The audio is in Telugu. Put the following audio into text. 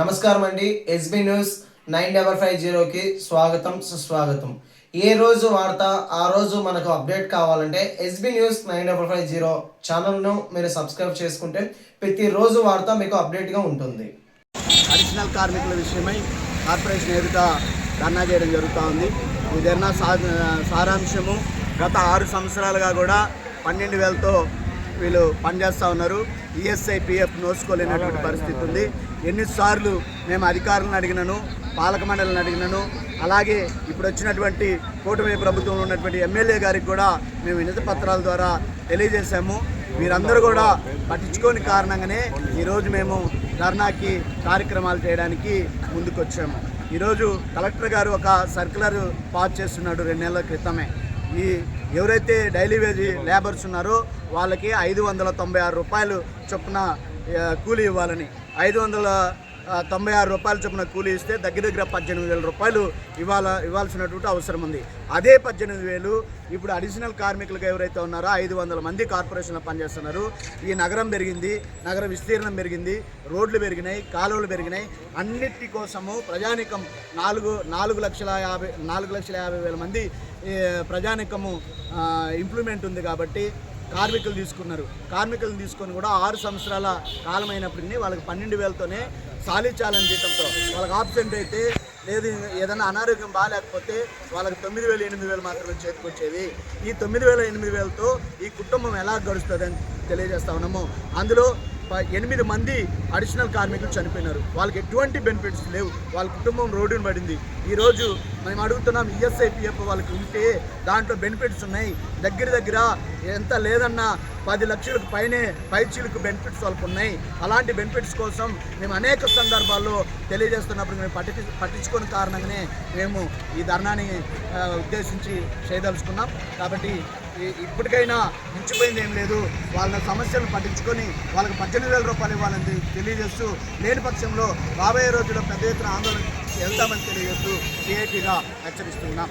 నమస్కారం అండి. SB news nine double five జీరోకి స్వాగతం సుస్వాగతం. ఏ రోజు వార్త ఆ రోజు మనకు అప్డేట్ కావాలంటే SB news nine double five zero ఛానల్ను మీరు సబ్స్క్రైబ్ చేసుకుంటే ప్రతిరోజు వార్త మీకు అప్డేట్గా ఉంటుంది. అడిషనల్ కార్మికుల విషయమై కార్పొరేషన్ ఎదుట ధర్నా చేయడం జరుగుతూ ఉంది ఈ ధర్నా సారాంశము? గత ఆరు సంవత్సరాలుగా కూడా పన్నెండు వేలతో వీళ్ళు పనిచేస్తూ ఉన్నారు. ఈఎస్ఐ పిఎఫ్ నోసుకోలేనటువంటి పరిస్థితి ఉంది. ఎన్నిసార్లు మేము అధికారులను అడిగినను పాలక మండలిని అడిగినను అలాగే ఇప్పుడు వచ్చినటువంటి కూటమి ప్రభుత్వంలో ఉన్నటువంటి ఎమ్మెల్యే గారికి కూడా మేము వినతి పత్రాల ద్వారా తెలియజేశాము. మీరందరూ కూడా పట్టించుకోని కారణంగానే ఈరోజు మేము ధర్నాకి కార్యక్రమాలు చేయడానికి ముందుకొచ్చాము. ఈరోజు కలెక్టర్ గారు ఒక సర్క్యులర్ పాస్ చేస్తున్నాడు రెండు నెలల క్రితమే. ఈ ఎవరైతే డైలీ వేజ్ లేబర్స్ ఉన్నారో వాళ్ళకి ఐదు వందల తొంభై ఆరు రూపాయలు చొప్పున కూలి కూలీ ఇవ్వాలని. ఐదు వందల తొంభై ఆరు రూపాయల చొప్పున కూలీ ఇస్తే దగ్గర దగ్గర పద్దెనిమిది వేల రూపాయలు ఇవ్వాల ఇవ్వాల్సినటువంటి అవసరం ఉంది. అదే పద్దెనిమిది వేలు ఇప్పుడు అడిషనల్ కార్మికులుగా ఎవరైతే ఉన్నారో ఐదు వందల మంది కార్పొరేషన్లో పనిచేస్తున్నారు. ఈ నగరం పెరిగింది నగర విస్తీర్ణం పెరిగింది రోడ్లు పెరిగినాయి కాలువలు పెరిగినాయి. అన్నిటి కోసము ప్రజానికం నాలుగు నాలుగు లక్షల యాభై నాలుగు లక్షల యాభై వేల మంది ప్రజానికము ఇంప్లిమెంట్ ఉంది కాబట్టి కార్మికులు తీసుకున్నారు. కార్మికులను తీసుకొని కూడా ఆరు సంవత్సరాల కాలం అయినప్పటికీ వాళ్ళకి పన్నెండు వేలతోనే సాలీ జీతంతో వాళ్ళకి ఆబ్సెంట్ అయితే లేదు ఏదైనా అనారోగ్యం బాగాలేకపోతే వాళ్ళకి తొమ్మిది వేలు ఎనిమిది వేలు మాత్రమే చేతికొచ్చేది ఈ తొమ్మిది వేల ఎనిమిది వేలతో ఈ కుటుంబం ఎలా గడుస్తుందని తెలియజేస్తా ఉన్నాము. అందులో ఎనిమిది మంది అడిషనల్ కార్మికులు చనిపోయినారు. వాళ్ళకి ఎటువంటి బెనిఫిట్స్ లేవు. వాళ్ళ కుటుంబం రోడ్డున పడింది. ఈరోజు మేము అడుగుతున్నాం ఈఎస్ఐ పిఎఫ్ వాళ్ళకి ఉంటే దాంట్లో బెనిఫిట్స్ ఉన్నాయి. దగ్గర దగ్గర ఎంత లేదన్నా పది లక్షలకు పైనే పైచీలకు బెనిఫిట్స్ వాళ్ళకు ఉన్నాయి. అలాంటి బెనిఫిట్స్ కోసం మేము అనేక సందర్భాల్లో తెలియజేస్తున్నప్పుడు మేము పట్టి పట్టించుకున్న కారణంగానే మేము ఈ ధర్నాని ఉద్దేశించి చేయదలుచుకున్నాం. కాబట్టి ఇప్పటికైనా మించిపోయింది ఏం లేదు. వాళ్ళ సమస్యలను పట్టించుకొని వాళ్ళకి పద్దెనిమిది వేల రూపాయలు ఇవ్వాలని తెలియజేస్తూ లేని పక్షంలో రాబోయే రోజుల్లో పెద్ద ఎత్తున ఆందోళన వెళ్తామని తెలియజేస్తూ సిఐటిగా హెచ్చరిస్తున్నాం.